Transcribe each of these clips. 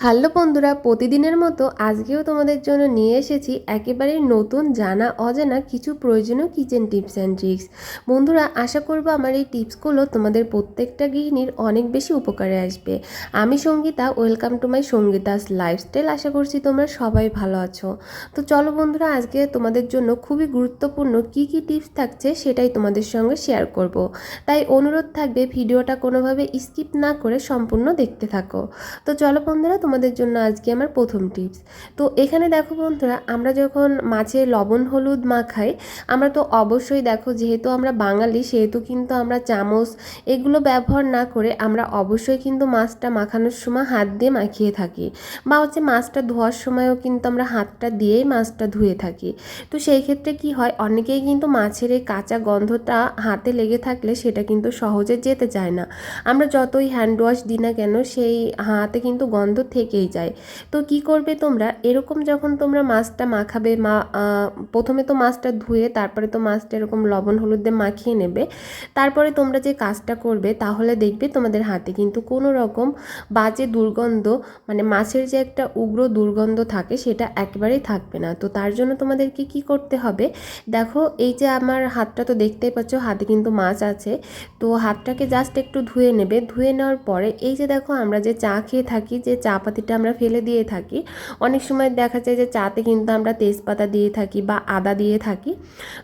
Hello বন্ধুরা, প্রতিদিনের মতো আজকেও তোমাদের জন্য নিয়ে এসেছি একেবারেই নতুন জানা অজানা কিছু প্রয়োজনীয় কিচেন টিপস অ্যান্ড ট্রিক্স বন্ধুরা, আশা করব আমার এই টিপসগুলো তোমাদের প্রত্যেকটা গৃহিণীর অনেক বেশি উপকারে আসবে। আমি Sangeeta welcome to my Sangeeta's lifestyle আশা করছি তোমরা সবাই ভালো আছো। তো চলো বন্ধুরা, আজকে তোমাদের জন্য খুবই গুরুত্বপূর্ণ কি কি টিপস থাকছে সেটাই তোমাদের সঙ্গে শেয়ার করব। তাই অনুরোধ থাকবে, ভিডিওটা কোনোভাবে স্কিপ না করে সম্পূর্ণ দেখতে থাকো। তো চলো বন্ধুরা তোমাদের জন্য আজকে আমার প্রথম টিপস। তো এখানে দেখো বন্ধুরা, আমরা যখন মাছে লবণ, হলুদ মাখাই, আমরা তো অবশ্যই দেখো যেহেতু আমরা বাঙালি, সেহেতু কিন্তু আমরা চামচ এগুলো ব্যবহার না করে আমরা অবশ্যই কিন্তু মাছটা মাখানোর সময় হাত দিয়ে মাখিয়ে থাকি বা হচ্ছে মাছটা ধোয়ার সময়ও কিন্তু আমরা হাতটা দিয়েই মাছটা ধুয়ে থাকি। তো সেই ক্ষেত্রে কি হয়, অনেকেই কিন্তু মাছের এই কাঁচা গন্ধটা হাতে লেগে থাকলে সেটা কিন্তু সহজে যেতে চায় না। আমরা যতই হ্যান্ড ওয়াশ দিই না কেন, সেই হাতে কিন্তু গন্ধ থেকেই যায়। তো কি করবে তোমরা? এরকম যখন তোমরা মাছটা মাখাবে, মা প্রথমে তো মাছটা ধুয়ে, তারপরে তো মাছটা এরকম লবণ হলুদ দিয়ে মাখিয়ে নেবে। তারপরে তোমরা যে কাজটা করবে, তাহলে দেখবে তোমাদের হাতে কিন্তু কোনো রকম বাজে দুর্গন্ধ মানে মাছের যে একটা উগ্র দুর্গন্ধ থাকে, সেটা একেবারেই থাকবে না। তো তার জন্য তোমাদেরকে কি করতে হবে? দেখো, এই যে আমার হাতটা তো দেখতেই পাচ্ছ, হাতে কিন্তু মাছ আছে। তো হাতটাকে জাস্ট একটু ধুয়ে নেবে। ধুয়ে নেওয়ার পরে, এই যে দেখো, আমরা যে চা খেয়ে থাকি, যে চা পাতিটা আমরা ফেলে দিয়ে থাকি। অনেক সময় দেখা যায় যে চাতে কিন্তু আমরা তেজপাতা দিয়ে থাকি বা আদা দিয়ে থাকি।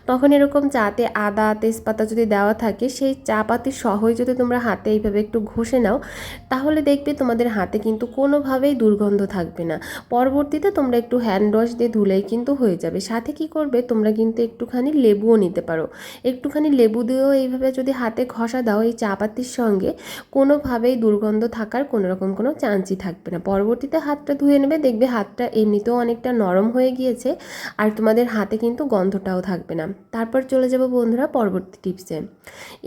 তখন এরকম চাতে আদা, তেজপাতা যদি দেওয়া থাকে, সেই চা পাতি সহই যদি তোমরা হাতে এইভাবে একটু ঘষে নাও, তাহলে দেখবে তোমাদের হাতে কিন্তু কোনোভাবেই দুর্গন্ধ থাকবে না। পরবর্তীতে তোমরা একটু হ্যান্ড ওয়াশ দিয়ে ধুলেই কিন্তু হয়ে যাবে। সাথে কি করবে? তোমরা কিন্তু একটুখানি লেবুও নিতে পারো। একটুখানি লেবু দিয়েও এইভাবে যদি হাতে ঘষা দাও, এই চা পাতির সঙ্গে কোনোভাবেই দুর্গন্ধ থাকার কোনো রকম কোনো চান্সই থাকবে না। পরবর্তীতে হাতটা ধুয়ে নেবে, দেখবে হাতটা এমনিতেও অনেকটা নরম হয়ে গিয়েছে আর তোমাদের হাতে কিন্তু গন্ধটাও থাকবে না। তারপর চলে যাব বন্ধুরা পরবর্তী টিপসে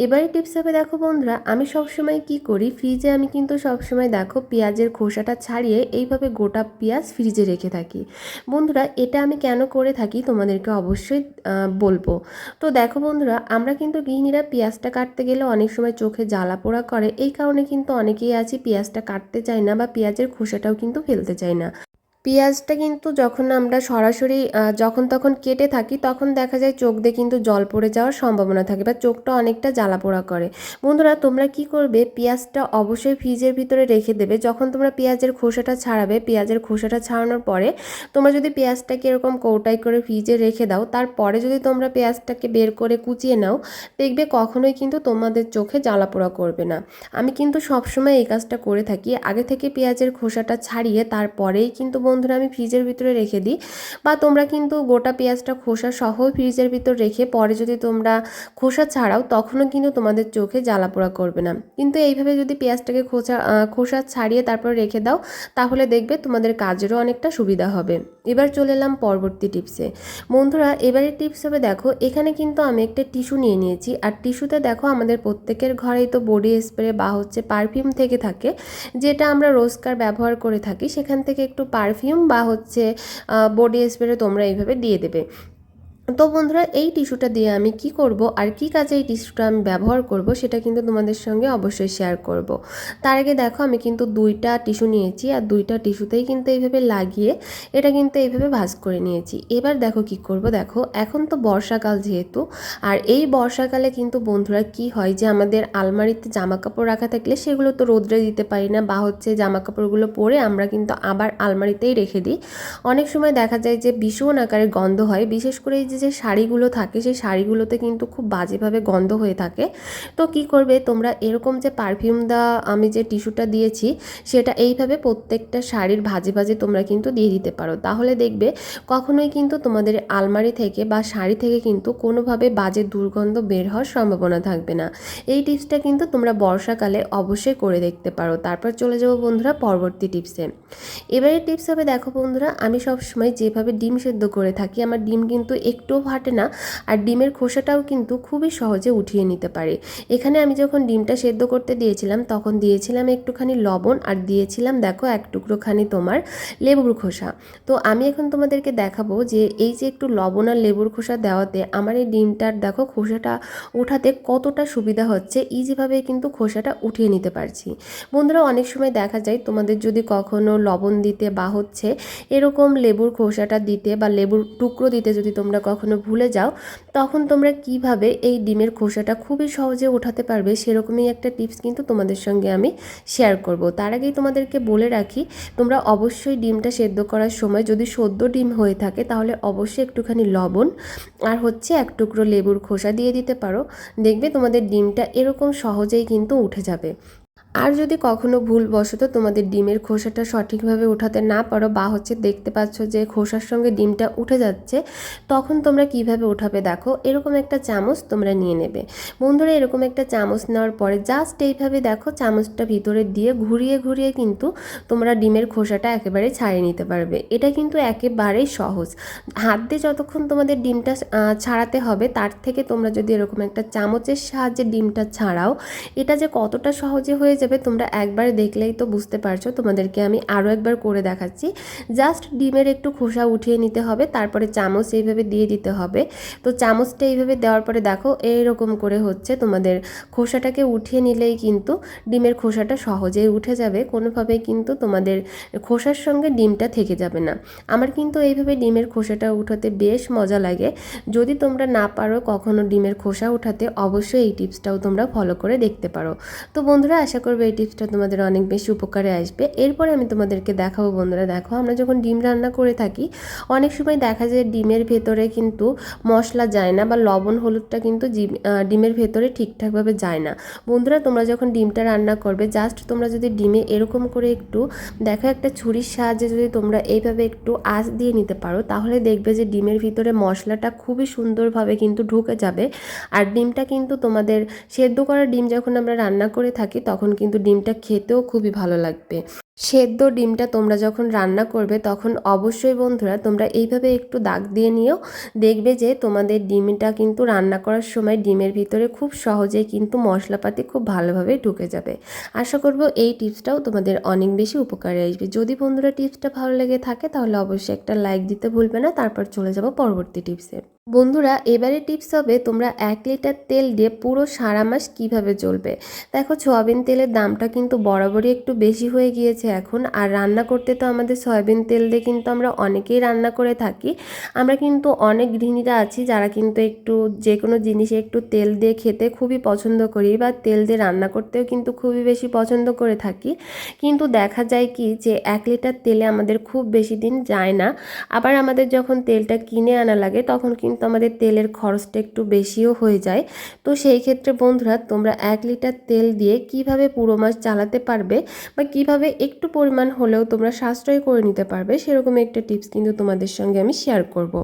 এবারে টিপস হবে দেখো বন্ধুরা, আমি সবসময় কি করি ফ্রিজে আমি কিন্তু সবসময় দেখো পেঁয়াজের খোসাটা ছাড়িয়ে এইভাবে গোটা পেঁয়াজ ফ্রিজে রেখে থাকি। বন্ধুরা, এটা আমি কেন করে থাকি তোমাদেরকে অবশ্যই বলব। তো দেখো বন্ধুরা, আমরা কিন্তু গৃহিণীরা পেঁয়াজটা কাটতে গেলে অনেক সময় চোখে জ্বালা পোড়া করে, এই কারণে কিন্তু অনেকেই আছি পেঁয়াজটা কাটতে চায় না বা পেঁয়াজের খোসাটাও কিন্তু ফেলতে চাই না। পেঁয়াজটা কিন্তু যখন আমরা সরাসরি যখন তখন কেটে থাকি, তখন দেখা যায় চোখ দিয়ে কিন্তু জল পড়ে যাওয়ার সম্ভাবনা থাকে বা চোখটা অনেকটা জ্বালা পোড়া করে। বন্ধুরা, তোমরা কি করবে? পেঁয়াজটা অবশ্যই ফ্রিজের ভিতরে রেখে দেবে। যখন তোমরা পেঁয়াজের খোসাটা ছাড়াবে, পেঁয়াজের খোসাটা ছাড়ানোর পরে তোমরা যদি পেঁয়াজটাকে এরকম কৌটাই করে ফ্রিজে রেখে দাও, তারপরে যদি তোমরা পেঁয়াজটাকে বের করে কুচিয়ে নাও, দেখবে কখনোই কিন্তু তোমাদের চোখে জ্বালা পোড়া করবে না। আমি কিন্তু সবসময় এই কাজটা করে থাকি। আগে থেকে পেঁয়াজের খোসাটা ছাড়িয়ে তারপরেই কিন্তু বন্ধুরা, আমি ফ্রিজের ভিতরে রেখে দিই। বা তোমরা কিন্তু গোটা পেঁয়াজটা খোসা সহ ফ্রিজের ভিতর রেখে পরে যদি তোমরা খোসা ছাড়াও, তখনও কিন্তু তোমাদের চোখে জ্বালা পোড়া করবে না। কিন্তু এইভাবে যদি পেঁয়াজটাকে খোসা খোসা ছাড়িয়ে তারপর রেখে দাও, তাহলে দেখবে তোমাদের কাজেরও অনেকটা সুবিধা হবে। এবার চলে এলাম পরবর্তী টিপসে। বন্ধুরা এবারে টিপস হবে, দেখো, এখানে কিন্তু আমি একটা টিস্যু নিয়ে নিয়েছি। আর টিস্যুতে দেখো, আমাদের প্রত্যেকের ঘরেই তো বডি স্প্রে বা হচ্ছে পারফিউম থেকে থাকে, যেটা আমরা রোজকার ব্যবহার করে থাকি, সেখান থেকে একটু পারফিউম বা হচ্ছে বডি স্প্রে তোমরা এইভাবে দিয়ে দেবে। তো বন্ধুরা, এই টিস্যুটা দিয়ে আমি কি করব আর কি কাজে এই টিস্যুটা আমি ব্যবহার করব সেটা কিন্তু তোমাদের সঙ্গে অবশ্যই শেয়ার করব। তার আগে দেখো, আমি কিন্তু দুইটা টিস্যু নিয়েছি আর দুইটা টিস্যুতেই কিন্তু এইভাবে লাগিয়ে এটা কিন্তু এইভাবে ভাজ করে নিয়েছি। এবার দেখো কি করব, দেখো, এখন তো বর্ষাকাল যেহেতু আর এই বর্ষাকালে কিন্তু বন্ধুরা কি হয় যে আমাদের আলমারিতে জামা কাপড় রাখা থাকলে সেগুলো তো রোদ্রে দিতে পারি না বা হচ্ছে জামা কাপড়গুলো পরে আমরা কিন্তু আবার আলমারিতেই রেখে দিই। অনেক সময় দেখা যায় যে ভীষণ আকারে গন্ধ হয়, বিশেষ করে এই যে যে শাড়িগুলো থাকে, সেই শাড়িগুলোতে কিন্তু খুব বাজেভাবে গন্ধ হয়ে থাকে। তো কি করবে? তোমরা এরকম যে পারফিউম দেওয়া আমি যে টিস্যুটা দিয়েছি, সেটা এইভাবে প্রত্যেকটা শাড়ির ভাজে ভাজে তোমরা কিন্তু দিয়ে দিতে পারো। তাহলে দেখবে কখনোই কিন্তু তোমাদের আলমারি থেকে বা শাড়ি থেকে কিন্তু কোনোভাবে বাজে দুর্গন্ধ বের হওয়ার সম্ভাবনা থাকবে না। এই টিপসটা কিন্তু তোমরা বর্ষাকালে অবশ্যই করে দেখতে পারো। তারপর চলে যাব বন্ধুরা পরবর্তী টিপসে এবারে টিপস হবে, দেখো বন্ধুরা, আমি সবসময় যেভাবে ডিম সেদ্ধ করে থাকি, আমার ডিম কিন্তু একটু একটুও ফাটে না, আর ডিমের খোসাটাও কিন্তু খুবই সহজে উঠিয়ে নিতে পারে। এখানে আমি যখন ডিমটা সেদ্ধ করতে দিয়েছিলাম, তখন দিয়েছিলাম একটুখানি লবণ আর দিয়েছিলাম, দেখো, এক টুকরোখানি তোমার লেবুর খোসা। তো আমি এখন তোমাদেরকে দেখাবো যে এই যে একটু লবণ আর লেবুর খোসা দেওয়াতে আমার এই ডিমটার, দেখো, খোসাটা ওঠাতে কতটা সুবিধা হচ্ছে ইজিভাবে কিন্তু খোসাটা উঠিয়ে নিতে পারছি। বন্ধুরা, অনেক সময় দেখা যায় তোমাদের যদি কখনো লবণ দিতে বা হচ্ছে এরকম লেবুর খোসাটা দিতে বা লেবুর টুকরো দিতে যদি তোমরা কখনো ভুলে যাও, তখন তোমরা কীভাবে এই ডিমের খোসাটা খুবই সহজে ওঠাতে পারবে সেরকমই একটা টিপস কিন্তু তোমাদের সঙ্গে আমি শেয়ার করব। তার আগেই তোমাদেরকে বলে রাখি, তোমরা অবশ্যই ডিমটা সেদ্ধ করার সময় যদি সদ্য ডিম হয়ে থাকে তাহলে অবশ্যই একটুখানি লবণ আর হচ্ছে এক টুকরো লেবুর খোসা দিয়ে দিতে পারো। দেখবে তোমাদের ডিমটা এরকম সহজেই কিন্তু উঠে যাবে। আর যদি কখনো ভুলবশত তোমাদের ডিমের খোসাটা সঠিকভাবে উঠাতে না পারো বা হচ্ছে দেখতে পাচ্ছ যে খোসার সঙ্গে ডিমটা উঠে যাচ্ছে, তখন তোমরা কীভাবে উঠাবে দেখো, এরকম একটা চামচ তোমরা নিয়ে নেবে। বন্ধুরা, এরকম একটা চামচ নেওয়ার পরে জাস্ট এইভাবে দেখো চামচটা ভিতরে দিয়ে ঘুরিয়ে ঘুরিয়ে কিন্তু তোমরা ডিমের খোসাটা একেবারে ছাড়িয়ে নিতে পারবে। এটা কিন্তু একেবারেই সহজ। হাত দিয়ে যতক্ষণ তোমাদের ডিমটা ছাড়াতে হবে, তার থেকে তোমরা যদি এরকম একটা চামচের সাহায্যে ডিমটা ছাড়াও, এটা যে কতটা সহজে হয়ে যাবে তোমরা একবার দেখলেই তো বুঝতে পারছ। তোমাদেরকে আমি আরও একবার করে দেখাচ্ছি। জাস্ট ডিমের একটু খোসা উঠিয়ে নিতে হবে, তারপরে চামচ এইভাবে দিয়ে দিতে হবে। তো চামচটা এইভাবে দেওয়ার পরে দেখো এইরকম করে হচ্ছে তোমাদের খোসাটাকে উঠিয়ে নিলেই কিন্তু ডিমের খোসাটা সহজেই উঠে যাবে। কোনোভাবেই কিন্তু তোমাদের খোসার সঙ্গে ডিমটা থেকে যাবে না। আমার কিন্তু এইভাবে ডিমের খোসাটা উঠাতে বেশ মজা লাগে। যদি তোমরা না পারো কখনো ডিমের খোসা উঠাতে, অবশ্যই এই টিপসটাও তোমরা ফলো করে দেখতে পারো। তো বন্ধুরা, আশা করব এই টিপসটা তোমাদের অনেক বেশি উপকারে আসবে। এরপরে আমি তোমাদেরকে দেখাবো বন্ধুরা, দেখো আমরা যখন ডিম রান্না করে থাকি, অনেক সময় দেখা যায় ডিমের ভেতরে কিন্তু মশলা যায় না বা লবণ, হলুদটা কিন্তু ডিমের ভেতরে ঠিকঠাকভাবে যায় না। বন্ধুরা, তোমরা যখন ডিমটা রান্না করবে জাস্ট তোমরা যদি ডিমে এরকম করে একটু, দেখো একটা ছুরির সাহায্যে যদি তোমরা এইভাবে একটু আঁচ দিয়ে নিতে পারো, তাহলে দেখবে যে ডিমের ভিতরে মশলাটা খুবই সুন্দরভাবে কিন্তু ঢুকে যাবে। আর ডিমটা কিন্তু তোমাদের সেদ্ধ করা ডিম যখন আমরা রান্না করে থাকি, তখন কিন্তু ডিমটা খেতেও খুবই ভালো লাগবে। সেদ্ধ ডিমটা তোমরা যখন রান্না করবে, তখন অবশ্যই বন্ধুরা তোমরা এইভাবে একটু দাগ দিয়ে নিও। দেখবে যে তোমাদের ডিমটা কিন্তু রান্না করার সময় ডিমের ভিতরে খুব সহজেই কিন্তু মশলাপাতি খুব ভালোভাবে ঢুকে যাবে। আশা করব এই টিপসটাও তোমাদের অনেক বেশি উপকারে আসবে। যদি বন্ধুরা টিপসটা ভালো লেগে থাকে, তাহলে অবশ্যই একটা লাইক দিতে ভুলবে না। তারপর চলে যাব পরবর্তী টিপসে। বন্ধুরা এবারে টিপস হবে তোমরা এক লিটার তেল দিয়ে পুরো সারা মাস কীভাবে চলবে দেখো, সয়াবিন তেলের দামটা কিন্তু বরাবরই একটু বেশি হয়ে গিয়েছে এখন। আর রান্না করতে তো আমাদের সয়াবিন তেল দিয়ে কিন্তু আমরা অনেকেই রান্না করে থাকি। আমরা কিন্তু অনেক গৃহিণীরা আছি যারা কিন্তু একটু যে কোনো জিনিসে একটু তেল দিয়ে খেতে খুবই পছন্দ করি বা তেল দিয়ে রান্না করতেও কিন্তু খুবই বেশি পছন্দ করে থাকি। কিন্তু দেখা যায় কি যে এক লিটার তেলে আমাদের খুব বেশি দিন যায় না। আবার আমাদের যখন তেলটা কিনে আনা লাগে তখন কিন্তু আমাদের তেলের খরচটা একটু বেশিও হয়ে যায়। তো সেই ক্ষেত্রে বন্ধুরা, তোমরা এক লিটার তেল দিয়ে কীভাবে পুরো মাস চালাতে পারবে বা কীভাবে একটু পরিমাণ হলেও তোমরা সাশ্রয় করে নিতে পারবে, সেরকম একটা টিপস কিন্তু তোমাদের সঙ্গে আমি শেয়ার করব।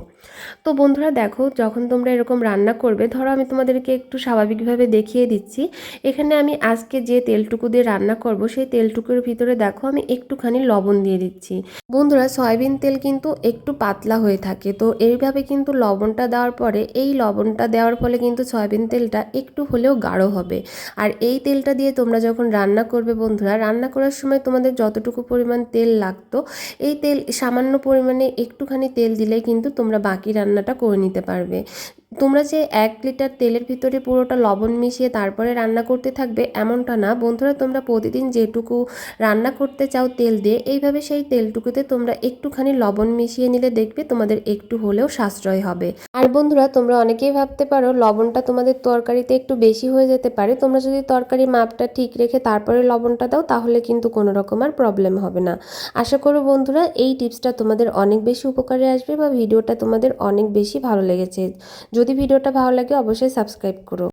তো বন্ধুরা, দেখো, যখন তোমরা এরকম রান্না করবে, ধরো আমি তোমাদেরকে একটু স্বাভাবিকভাবে দেখিয়ে দিচ্ছি। এখানে আমি আজকে যে তেলটুকু দিয়ে রান্না করব, সেই তেলটুকুর ভিতরে দেখো, আমি একটুখানি লবণ দিয়ে দিচ্ছি। বন্ধুরা, সয়াবিন তেল কিন্তু একটু পাতলা হয়ে থাকে, তো এইভাবে কিন্তু লবণটা দেওয়ার পরে, এই লবণটা দেওয়ার ফলে কিন্তু সয়াবিন তেলটা একটু হলেও গাঢ় হবে। আর এই তেলটা দিয়ে তোমরা যখন রান্না করবে বন্ধুরা, রান্না করার সময় তোমাদের যতটুকু পরিমাণ তেল লাগতো, এই তেল সামান্য পরিমাণে একটুখানি তেল দিলে কিন্তু তোমরা বাকি রান্নাটা করে নিতে পারবে। তোমরা যে এক লিটার তেলের ভিতরে পুরোটা লবণ মিশিয়ে তারপরে রান্না করতে থাকবে এমনটা না। বন্ধুরা, তোমরা প্রতিদিন যেটুকু রান্না করতে চাও তেল দিয়ে, এইভাবে সেই তেলটুকুতে তোমরা একটুখানি লবণ মিশিয়ে নিলে দেখবে তোমাদের একটু হলেও সাশ্রয় হবে। আর বন্ধুরা, তোমরা অনেকেই ভাবতে পারো লবণটা তোমাদের তরকারিতে একটু বেশি হয়ে যেতে পারে। তোমরা যদি তরকারির মাপটা ঠিক রেখে তারপরে লবণটা দাও, তাহলে কিন্তু কোনো রকম আর প্রবলেম হবে না। আশা করো বন্ধুরা, এই টিপসটা তোমাদের অনেক বেশি উপকারে আসবে বা ভিডিওটা তোমাদের অনেক বেশি ভালো লেগেছে। যদি ভিডিওটা ভালো লাগে অবশ্যই সাবস্ক্রাইব করো।